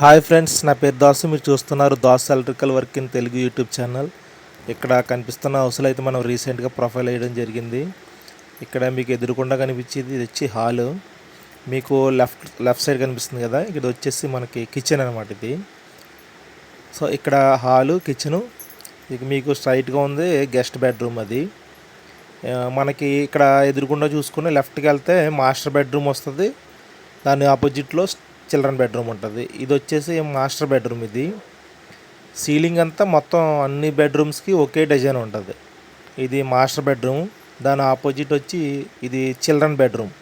Hi friends నా పేరు దాసు. మీరు చూస్తున్నారు Das electrical work in Telugu YouTube channel. ఇక్కడ కనిపిస్తున్న హౌస్లో అయితే మనం రీసెంట్గా ప్రొఫైల్ వేయడం జరిగింది. ఇక్కడ మీకు ఎదురుకుండా కనిపించేది ఇది వచ్చి హాలు. మీకు లెఫ్ట్ లెఫ్ట్ సైడ్ కనిపిస్తుంది కదా ఇక్కడ వచ్చేసి మనకి కిచెన్ అనమాట ఇది. సో ఇక్కడ హాలు కిచెను. ఇక మీకు స్ట్రైట్గా ఉంది గెస్ట్ బెడ్రూమ్ అది. మనకి ఇక్కడ ఎదురుకుండా చూసుకుని లెఫ్ట్కి వెళ్తే మాస్టర్ బెడ్రూమ్ వస్తుంది. దాని ఆపోజిట్లో చిల్డ్రన్ బెడ్రూమ్ ఉంటుంది. ఇది వచ్చేసి మాస్టర్ బెడ్రూమ్ ఇది. సీలింగ్ అంతా మొత్తం అన్ని బెడ్రూమ్స్కి ఒకే డిజైన్ ఉంటుంది. ఇది మాస్టర్ బెడ్రూమ్. దాని ఆపోజిట్ వచ్చి ఇది చిల్డ్రన్ బెడ్రూమ్.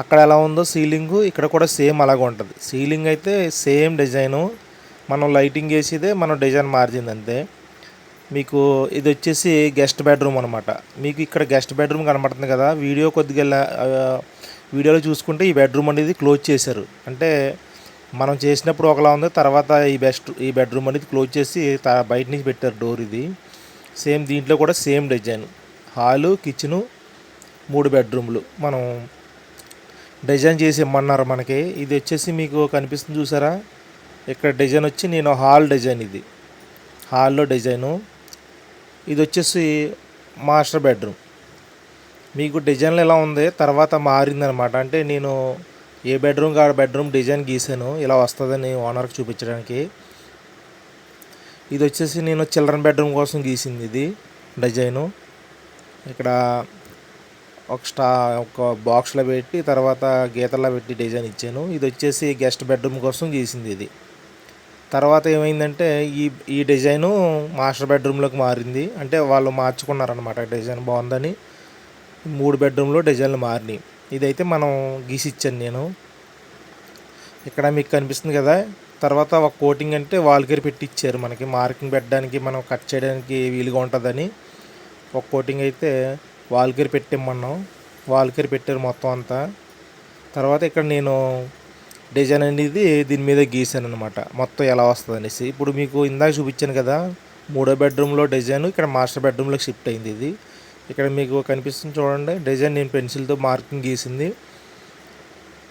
అక్కడ ఎలా ఉందో సీలింగ్ ఇక్కడ కూడా సేమ్ అలాగే ఉంటుంది. సీలింగ్ అయితే సేమ్ డిజైను. మనం లైటింగ్ వేసేదే మనం డిజైన్ మార్చింది అంతే. మీకు ఇది వచ్చేసి గెస్ట్ బెడ్రూమ్ అనమాట మీకు ఇక్కడ గెస్ట్ బెడ్రూమ్ కనబడుతుంది కదా. వీడియో కొద్దిగా వీడియోలో చూసుకుంటే ఈ బెడ్రూమ్ అనేది క్లోజ్ చేశారు. అంటే మనం చేసినప్పుడు ఒకలా ఉంది తర్వాత ఈ బెస్ట్ ఈ బెడ్రూమ్ అనేది క్లోజ్ చేసి త- బయట నుంచి పెట్టారు డోర్ ఇది. సేమ్ దీంట్లో కూడా సేమ్ డిజైన్ హాలు కిచెను మూడు బెడ్రూమ్లు మనం డిజైన్ చేసి ఇమ్మన్నారు మనకి. ఇది వచ్చేసి మీకు కనిపిస్తుంది చూసారా? ఇక్కడ డిజైన్ వచ్చి నేను హాల్ డిజైన్ ఇది. హాల్లో డిజైను ఇది వచ్చేసి మాస్టర్ బెడ్రూమ్ మీకు డిజైన్లు ఎలా ఉంది? తర్వాత మారిందనమాట. అంటే నేను ఏ బెడ్రూమ్ కాడ బెడ్రూమ్ డిజైన్ గీసాను ఇలా వస్తుందని ఓనర్కి చూపించడానికి. ఇది వచ్చేసి నేను చిల్డ్రన్ బెడ్రూమ్ కోసం గీసింది ఇది డిజైను. ఇక్కడ ఒక స్టా ఒక బాక్స్లో పెట్టి తర్వాత గీతల్లో పెట్టి డిజైన్ ఇచ్చాను. ఇది వచ్చేసి గెస్ట్ బెడ్రూమ్ కోసం గీసింది ఇది. తర్వాత ఏమైందంటే ఈ ఈ డిజైను మాస్టర్ బెడ్రూమ్లోకి మారింది. అంటే వాళ్ళు మార్చుకున్నారనమాట డిజైన్ బాగుందని. మూడు బెడ్రూమ్లో డిజైన్లు మారినాయి. ఇదైతే మనం గీసిచ్చాను నేను. ఇక్కడ మీకు కనిపిస్తుంది కదా తర్వాత ఒక కోటింగ్ అంటే వాల్కేర్ పెట్టి ఇచ్చారు మనకి. మార్కింగ్ పెట్టడానికి మనం కట్ చేయడానికి వీలుగా ఉంటుందని ఒక కోటింగ్ అయితే వాల్కేర్ పెట్టిమ్మన్నాం వాల్కేర్ పెట్టారు మొత్తం అంతా. తర్వాత ఇక్కడ నేను డిజైన్ అనేది దీని మీద గీసాను అనమాట మొత్తం ఎలా వస్తుంది అనేసి ఇప్పుడు మీకు ఇందాక చూపించాను కదా మూడో బెడ్రూమ్లో డిజైన్ ఇక్కడ మాస్టర్ బెడ్రూమ్లోకి షిఫ్ట్ అయింది ఇది. ఇక్కడ మీకు కనిపిస్తుంది చూడండి. డిజైన్ నేను పెన్సిల్తో మార్కింగ్ గీసింది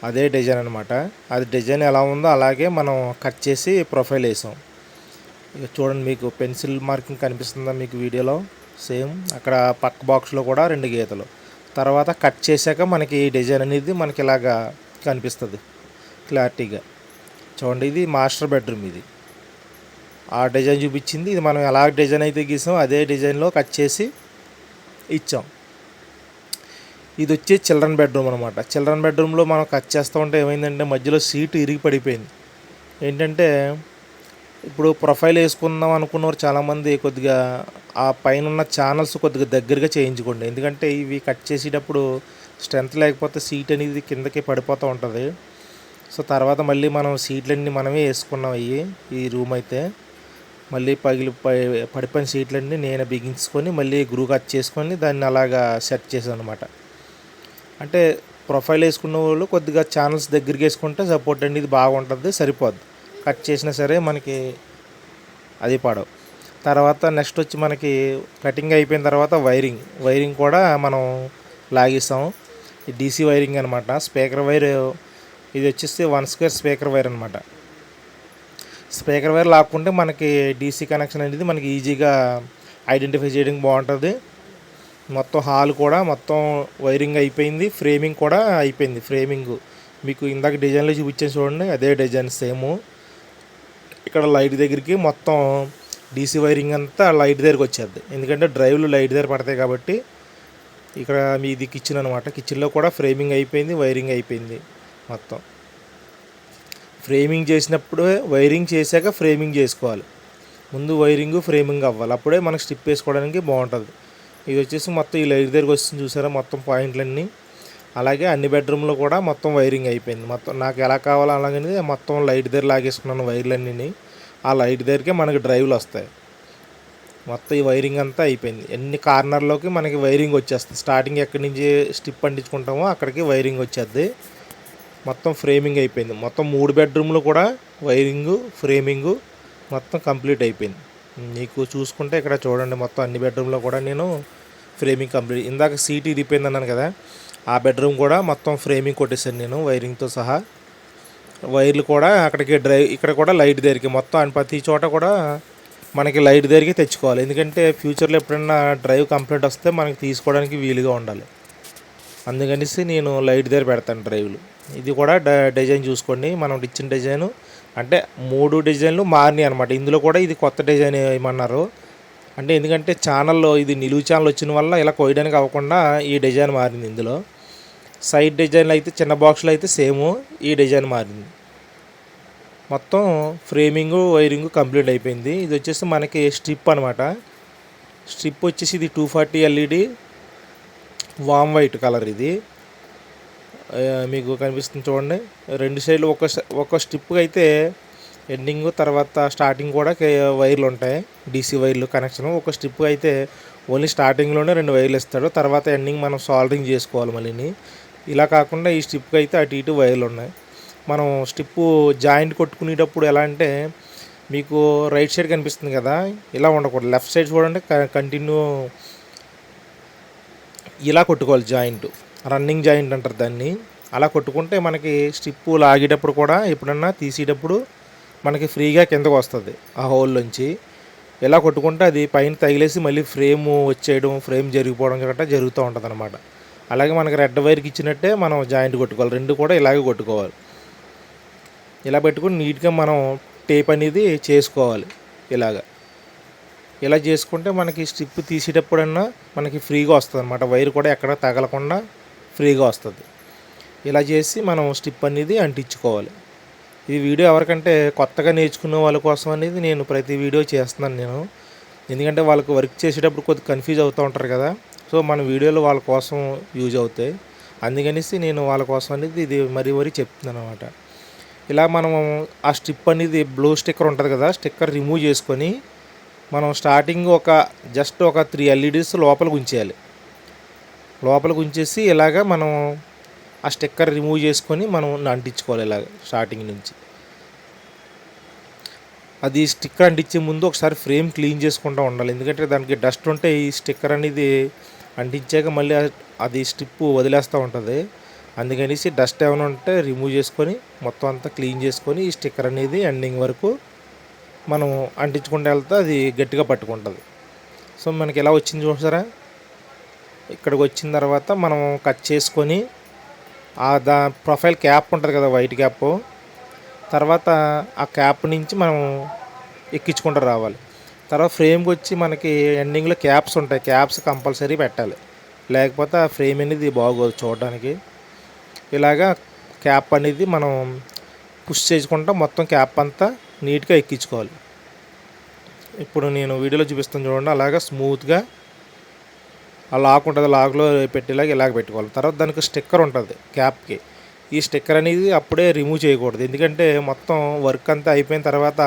అదే డిజైన్ అనమాట అది డిజైన్ ఎలా ఉందో అలాగే మనం కట్ చేసి ప్రొఫైల్ వేసాం. ఇక చూడండి మీకు పెన్సిల్ మార్కింగ్ కనిపిస్తుందా మీకు వీడియోలో? సేమ్. అక్కడ పక్క బాక్స్లో కూడా రెండు గీతలు. తర్వాత కట్ చేశాక మనకి ఈ డిజైన్ అనేది మనకి ఇలాగా కనిపిస్తుంది. క్లారిటీగా. చూడండి ఇది మాస్టర్ బెడ్రూమ్ ఇది. ఆ డిజైన్ చూపించింది. ఇది మనం ఎలా డిజైన్ అయితే గీసాం అదే డిజైన్లో కట్ చేసి ఇచ్చాం. ఇది వచ్చి చిల్డ్రన్ బెడ్రూమ్ అనమాట చిల్డ్రన్ బెడ్రూమ్లో మనం కట్ చేస్తూ ఉంటే ఏమైందంటే మధ్యలో సీట్ ఇరిగి పడిపోయింది. ఏంటంటే ఇప్పుడు ప్రొఫైల్ వేసుకుందాం అనుకున్నవారు చాలామంది కొద్దిగా ఆ పైన ఉన్న ఛానల్స్ కొద్దిగా దగ్గరగా చేయించుకోండి. ఎందుకంటే ఇవి కట్ చేసేటప్పుడు స్ట్రెంత్ లేకపోతే సీట్ అనేది కిందకి పడిపోతూ ఉంటుంది. సో తర్వాత మళ్ళీ మనం సీట్లన్నీ మనమే వేసుకున్నాం అవి ఈ రూమ్ అయితే. మళ్ళీ పగిలి పడిపోయిన సీట్లన్నీ నేను బిగించుకొని మళ్ళీ గ్రూ కట్ చేసుకొని దాన్ని అలాగా సెట్ చేశాను అనమాట అంటే ప్రొఫైల్ వేసుకున్న వాళ్ళు కొద్దిగా ఛానల్స్ దగ్గరికి వేసుకుంటే సపోర్ట్ అనేది బాగుంటుంది సరిపోద్ది. కట్ చేసినా సరే మనకి అది పడవు. తర్వాత నెక్స్ట్ వచ్చి మనకి కటింగ్ అయిపోయిన తర్వాత వైరింగ్. వైరింగ్ కూడా మనం లాగిస్తాము. డీసీ వైరింగ్ అనమాట స్పీకర్ వైర్ ఇది వచ్చేసి వన్ స్క్వేర్ స్పీకర్ వైర్ అనమాట స్పీకర్ వైర్ లాక్కుంటే మనకి డీసీ కనెక్షన్ అనేది మనకి ఈజీగా ఐడెంటిఫై చేయడానికి బాగుంటుంది. మొత్తం హాల్ కూడా మొత్తం వైరింగ్ అయిపోయింది ఫ్రేమింగ్ కూడా అయిపోయింది ఫ్రేమింగ్ మీకు ఇందాక డిజైన్లో చూపించాను చూడండి అదే డిజైన్ సేమ్ ఇక్కడ లైట్ దగ్గరికి మొత్తం డీసీ వైరింగ్ అంతా లైట్ దగ్గరికి వచ్చేది. ఎందుకంటే డ్రైవ్లు లైట్ దగ్గర పడతాయి కాబట్టి ఇక్కడ మీది కిచెన్ అనమాట కిచెన్లో కూడా ఫ్రేమింగ్ అయిపోయింది వైరింగ్ అయిపోయింది మొత్తం. ఫ్రేమింగ్ చేసినప్పుడు వైరింగ్ చేశాక ఫ్రేమింగ్ చేసుకోవాలి. ముందు వైరింగ్ ఫ్రేమింగ్ అవ్వాలి. అప్పుడే మనకు స్టిప్ వేసుకోవడానికి బాగుంటుంది. ఇది వచ్చేసి మొత్తం ఈ లైట్ దగ్గరికి వస్తుంది చూసారా? మొత్తం పాయింట్లన్నీ. అలాగే అన్ని బెడ్రూమ్లో కూడా మొత్తం వైరింగ్ అయిపోయింది. మొత్తం నాకు ఎలా కావాలో అలాగనేది మొత్తం లైట్ దగ్గర లాగేసుకున్నాను వైర్లన్నీ ఆ లైట్ దగ్గరికే మనకి డ్రైవ్లు వస్తాయి. మొత్తం ఈ వైరింగ్ అంతా అయిపోయింది. ఎన్ని కార్నర్లోకి మనకి వైరింగ్ వచ్చేస్తుంది. స్టార్టింగ్ ఎక్కడి నుంచి స్టిప్ అంటించుకుంటామో అక్కడికి వైరింగ్ వచ్చేది మొత్తం ఫ్రేమింగ్ అయిపోయింది. మొత్తం మూడు బెడ్రూమ్లు కూడా వైరింగు ఫ్రేమింగు మొత్తం కంప్లీట్ అయిపోయింది. మీకు చూసుకుంటే ఇక్కడ చూడండి మొత్తం అన్ని బెడ్రూమ్లో కూడా నేను ఫ్రేమింగ్ కంప్లీట్ ఇందాక సీట్ ఇరిపోయింది అన్నాను కదా ఆ బెడ్రూమ్ కూడా మొత్తం ఫ్రేమింగ్ కొట్టేశాను నేను వైరింగ్తో సహా. వైర్లు కూడా అక్కడికి డ్రై ఇక్కడ కూడా లైట్ దగ్గరికి మొత్తం ప్రతి చోట కూడా మనకి లైట్ దగ్గరికి తెచ్చుకోవాలి. ఎందుకంటే ఫ్యూచర్లో ఎప్పుడైనా డ్రైవ్ కంప్లీట్ వస్తే మనకి తీసుకోవడానికి వీలుగా ఉండాలి. అందుకనేసి నేను లైట్ దగ్గర పెడతాను డ్రైవ్లు. ఇది కూడా డ- డిజైన్ చూసుకోండి. మనం ఇచ్చిన డిజైన్ అంటే మూడు డిజైన్లు మారినాయి అనమాట ఇందులో కూడా ఇది కొత్త డిజైన్ ఏమన్నారు. అంటే ఎందుకంటే ఛానల్లో ఇది నిలువు ఛానల్ వచ్చిన వల్ల ఇలా కోయడానికి అవ్వకుండా ఈ డిజైన్ మారింది ఇందులో. సైడ్ డిజైన్లు అయితే చిన్న బాక్స్లో అయితే సేమ్ ఈ డిజైన్ మారింది. మొత్తం ఫ్రేమింగ్ వైరింగ్ కంప్లీట్ అయిపోయింది. ఇది వచ్చేసి మనకి స్ట్రిప్ అనమాట స్ట్రిప్ వచ్చేసి ఇది two forty LED warm white colour ఇది. మీకు కనిపిస్తుంది చూడండి. రెండు సైడ్లు ఒక ఒక స్ట్రిప్ అయితే ఎండింగ్ తర్వాత స్టార్టింగ్ కూడా వైర్లు ఉంటాయి. డీసీ వైర్లు కనెక్షన్ ఒక స్ట్రిప్ అయితే ఓన్లీ స్టార్టింగ్లోనే రెండు వైర్లు ఇస్తాడు. తర్వాత ఎండింగ్ మనం సాల్డరింగ్ చేసుకోవాలి మళ్ళీని ఇలా కాకుండా ఈ స్ట్రిప్కి అయితే అటు ఇటు వైర్లు ఉన్నాయి. మనం స్టిప్పు జాయింట్ కొట్టుకునేటప్పుడు ఎలా అంటే మీకు రైట్ సైడ్ కనిపిస్తుంది కదా ఇలా ఉండకూడదు. లెఫ్ట్ సైడ్ చూడండి కంటిన్యూ ఇలా కొట్టుకోవాలి జాయింట్ రన్నింగ్ జాయింట్ అంటారు దాన్ని. అలా కొట్టుకుంటే మనకి స్టిప్పు లాగేటప్పుడు కూడా ఎప్పుడన్నా తీసేటప్పుడు మనకి ఫ్రీగా కిందకు వస్తుంది ఆ హోల్లోంచి ఇలా కొట్టుకుంటే అది పైన తగిలేసి మళ్ళీ ఫ్రేమ్ వచ్చేయడం ఫ్రేమ్ జరిగిపోవడం గట్రా జరుగుతూ ఉంటుంది అనమాట అలాగే మనకి రెడ్ వైర్కి ఇచ్చినట్టే మనం జాయింట్ కొట్టుకోవాలి. రెండు కూడా ఇలాగే కొట్టుకోవాలి. ఇలా పెట్టుకుని నీట్గా మనం టేప్ అనేది చేసుకోవాలి ఇలాగా. ఇలా చేసుకుంటే మనకి స్ట్రిప్ తీసేటప్పుడన్నా మనకి ఫ్రీగా వస్తుంది అనమాట వైర్ కూడా ఎక్కడ తగలకుండా ఫ్రీగా వస్తుంది. ఇలా చేసి మనం స్టిప్ అనేది అంటించుకోవాలి. ఈ వీడియో ఎవరికంటే కొత్తగా నేర్చుకునే వాళ్ళ కోసం అనేది నేను ప్రతి వీడియో చేస్తున్నాను నేను. ఎందుకంటే వాళ్ళకి వర్క్ చేసేటప్పుడు కొద్దిగా కన్ఫ్యూజ్ అవుతూ ఉంటారు కదా. సో మన వీడియోలు వాళ్ళ కోసం యూజ్ అవుతాయి. అందుకనేసి నేను వాళ్ళ కోసం అనేది ఇది మరీ మరీ చెప్తున్నాను అనమాట ఇలా మనం ఆ స్టిప్ అనేది బ్లూ స్టిక్కర్ ఉంటుంది కదా స్టిక్కర్ రిమూవ్ చేసుకొని మనం స్టార్టింగ్ ఒక జస్ట్ ఒక త్రీ ఎల్ఈడీస్ లోపలికి ఉంచేయాలి. లోపలికి ఉంచేసి ఇలాగ మనం ఆ స్టిక్కర్ రిమూవ్ చేసుకొని మనం అంటించుకోవాలి ఇలాగ స్టార్టింగ్ నుంచి. అది స్టిక్కర్ అంటించే ముందు ఒకసారి ఫ్రేమ్ క్లీన్ చేసుకుంటూ ఉండాలి. ఎందుకంటే దానికి డస్ట్ ఉంటే ఈ స్టిక్కర్ అనేది అంటించాక మళ్ళీ అది స్ట్రిప్ వదిలేస్తూ ఉంటుంది. అందుకనేసి డస్ట్ ఏమైనా ఉంటే రిమూవ్ చేసుకొని మొత్తం అంతా క్లీన్ చేసుకొని ఈ స్టిక్కర్ అనేది ఎండింగ్ వరకు మనం అంటించుకుంటూ వెళ్తే అది గట్టిగా పట్టుకుంటుంది. సో మనకి ఎలా వచ్చింది చూసారా? ఇక్కడికి వచ్చిన తర్వాత మనం కట్ చేసుకొని ఆ దా ప్రొఫైల్ క్యాప్ ఉంటుంది కదా వైట్ క్యాప్. తర్వాత ఆ క్యాప్ నుంచి మనం ఎక్కించుకుంటూ రావాలి. తర్వాత ఫ్రేమ్కి వచ్చి మనకి ఎండింగ్లో క్యాప్స్ ఉంటాయి. క్యాప్స్ కంపల్సరీ పెట్టాలి. లేకపోతే ఆ ఫ్రేమ్ అనేది బాగోదు చూడడానికి. ఇలాగా క్యాప్ అనేది మనం పుష్ చేసుకుంటా మొత్తం క్యాప్ అంతా నీట్గా ఎక్కించుకోవాలి. ఇప్పుడు నేను వీడియోలో చూపిస్తాను చూడండి. అలాగా స్మూత్గా ఆ లాక్ ఉంటుంది లాక్లో పెట్టేలాగా ఇలాగ పెట్టుకోవాలి. తర్వాత దానికి స్టిక్కర్ ఉంటుంది క్యాప్కి. ఈ స్టిక్కర్ అనేది అప్పుడే రిమూవ్ చేయకూడదు. ఎందుకంటే మొత్తం వర్క్ అంతా అయిపోయిన తర్వాత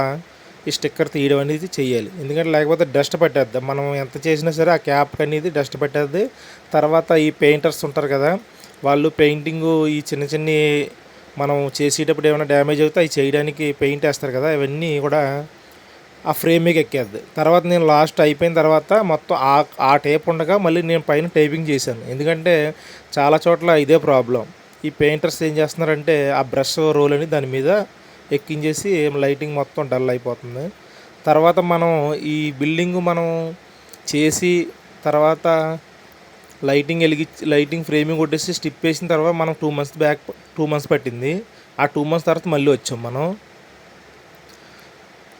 ఈ స్టిక్కర్ తీయడం అనేది చేయాలి ఎందుకంటే లేకపోతే డస్ట్ పట్టేద్ది. మనం ఎంత చేసినా సరే ఆ క్యాప్ అనేది డస్ట్ పట్టేద్ది. తర్వాత ఈ పెయింటర్స్ ఉంటారు కదా వాళ్ళు పెయింటింగ్ ఈ చిన్న చిన్ని మనం చేసేటప్పుడు ఏమైనా డ్యామేజ్ అవుతే అవి చేయడానికి పెయింట్ వేస్తారు కదా ఇవన్నీ కూడా ఆ ఫ్రేమ్కి ఎక్కేద్ది తర్వాత నేను లాస్ట్ అయిపోయిన తర్వాత మొత్తం ఆ ఆ టేప్ ఉండగా మళ్ళీ నేను పైన టైపింగ్ చేశాను. ఎందుకంటే చాలా చోట్ల ఇదే ప్రాబ్లం ఈ పెయింటర్స్ ఏం చేస్తున్నారంటే ఆ బ్రష్ రోల్ అని దాని మీద ఎక్కించేసి లైటింగ్ మొత్తం డల్ అయిపోతుంది. తర్వాత మనం ఈ బిల్డింగ్ మనం చేసి తర్వాత లైటింగ్ వెలిగి లైటింగ్ ఫ్రేమింగ్ కొట్టేసి స్టిప్ వేసిన తర్వాత మనం two months back two months పట్టింది. ఆ టూ మంత్స్ తర్వాత మళ్ళీ వచ్చాం మనం.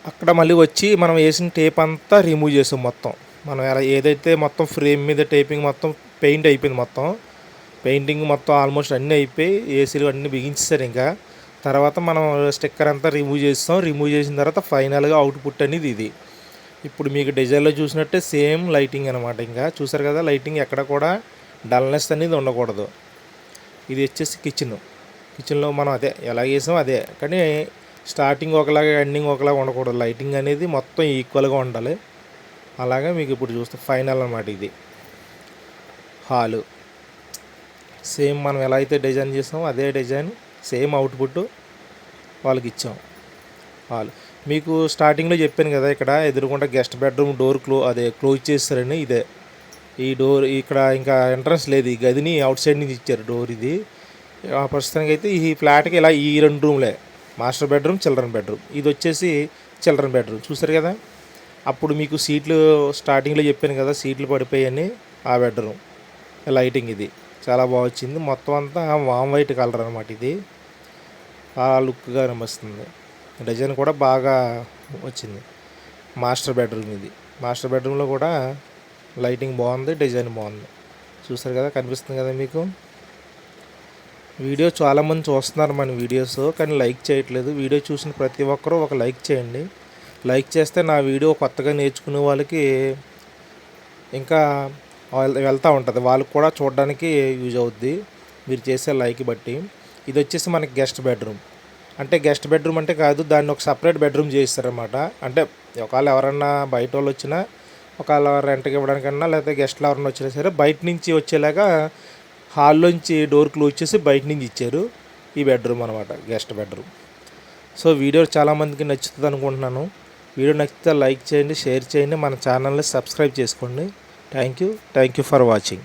అక్కడ మళ్ళీ వచ్చి మనం వేసిన టేప్ అంతా రిమూవ్ చేసాం మొత్తం. మనం ఎలా ఏదైతే మొత్తం ఫ్రేమ్ మీద టేపింగ్ మొత్తం పెయింట్ అయిపోయింది మొత్తం పెయింటింగ్ మొత్తం ఆల్మోస్ట్ అన్నీ అయిపోయి ఏసీలు అన్నీ బిగించేసారు ఇంకా. తర్వాత మనం స్టిక్కర్ అంతా రిమూవ్ చేస్తాం. రిమూవ్ చేసిన తర్వాత ఫైనల్గా అవుట్పుట్ అనేది ఇది. ఇప్పుడు మీకు డిజైన్లో చూసినట్టే సేమ్ లైటింగ్ అనమాట ఇంకా. చూసారు కదా లైటింగ్ ఎక్కడ కూడా డల్నెస్ అనేది ఉండకూడదు. ఇది వచ్చేసి కిచెన్ కిచెన్లో మనం అదే ఎలా చేసాం అదే. కానీ స్టార్టింగ్ ఒకలాగా ఎండింగ్ ఒకలాగా ఉండకూడదు. లైటింగ్ అనేది మొత్తం ఈక్వల్గా ఉండాలి. అలాగే మీకు ఇప్పుడు చూస్తే ఫైనల్ అనమాట ఇది. హాలు సేమ్ మనం ఎలా అయితే డిజైన్ చేసామో అదే డిజైన్ సేమ్ అవుట్పుట్ వాళ్ళకి ఇచ్చాం. హాల్ మీకు స్టార్టింగ్లో చెప్పాను కదా ఇక్కడ ఎదురుకుండా గెస్ట్ బెడ్రూమ్ డోర్ క్లో అదే క్లోజ్ చేస్తారని ఇదే. ఈ డోర్ ఇక్కడ ఇంకా ఎంట్రన్స్ లేదు. ఈ గదిని అవుట్ సైడ్ నుంచి ఇచ్చారు డోర్ ఇది. ఆ ప్రస్తుతానికి అయితే ఈ ఫ్లాట్కి ఇలా ఈ రెండు రూమ్లే మాస్టర్ బెడ్రూమ్ చిల్డ్రన్ బెడ్రూమ్. ఇది వచ్చేసి చిల్డ్రన్ బెడ్రూమ్. చూసారు కదా? అప్పుడు మీకు సీట్లు స్టార్టింగ్లో చెప్పాను కదా సీట్లు పడిపోయాయని ఆ బెడ్రూమ్. లైటింగ్ ఇది. చాలా బాగా వచ్చింది. మొత్తం అంతా వామ్ వైట్ కలర్ అనమాట ఇది. ఆ లుక్గా అనిపిస్తుంది. డిజైన్ కూడా బాగా వచ్చింది. మాస్టర్ బెడ్రూమ్ ఇది. మాస్టర్ బెడ్రూమ్లో కూడా లైటింగ్ బాగుంది డిజైన్ బాగుంది. చూసారు కదా? కనిపిస్తుంది కదా మీకు? వీడియో చాలామంది చూస్తున్నారు మన వీడియోస్ కానీ లైక్ చేయట్లేదు. వీడియో చూసిన ప్రతి ఒక్కరూ ఒక లైక్ చేయండి. లైక్ చేస్తే నా వీడియో కొత్తగా నేర్చుకునే వాళ్ళకి ఇంకా వెళ్తూ ఉంటుంది. వాళ్ళకి కూడా చూడడానికి యూజ్ అవుద్ది. మీరు చేసే లైక్ బట్టి. ఇది వచ్చేసి మనకి గెస్ట్ బెడ్రూమ్. అంటే గెస్ట్ బెడ్రూమ్ అంటే కాదు దాన్ని ఒక సపరేట్ బెడ్రూమ్ చేస్తారన్నమాట అంటే ఒకవేళ ఎవరన్నా బయట వాళ్ళు వచ్చినా ఒకవేళ రెంట్కి ఇవ్వడానికన్నా లేకపోతే గెస్ట్లు ఎవరన్నా వచ్చినా సరే బయట నుంచి వచ్చేలాగా హాల్లోంచి డోర్ క్లోజ్ చేసి బయట నుంచి ఇచ్చారు ఈ బెడ్రూమ్ అనమాట గెస్ట్ బెడ్రూమ్. సో వీడియో చాలామందికి నచ్చుతుంది అనుకుంటున్నాను. వీడియో నచ్చితే లైక్ చేయండి షేర్ చేయండి మన ఛానల్ని సబ్స్క్రైబ్ చేసుకోండి. Thank you thank you for watching.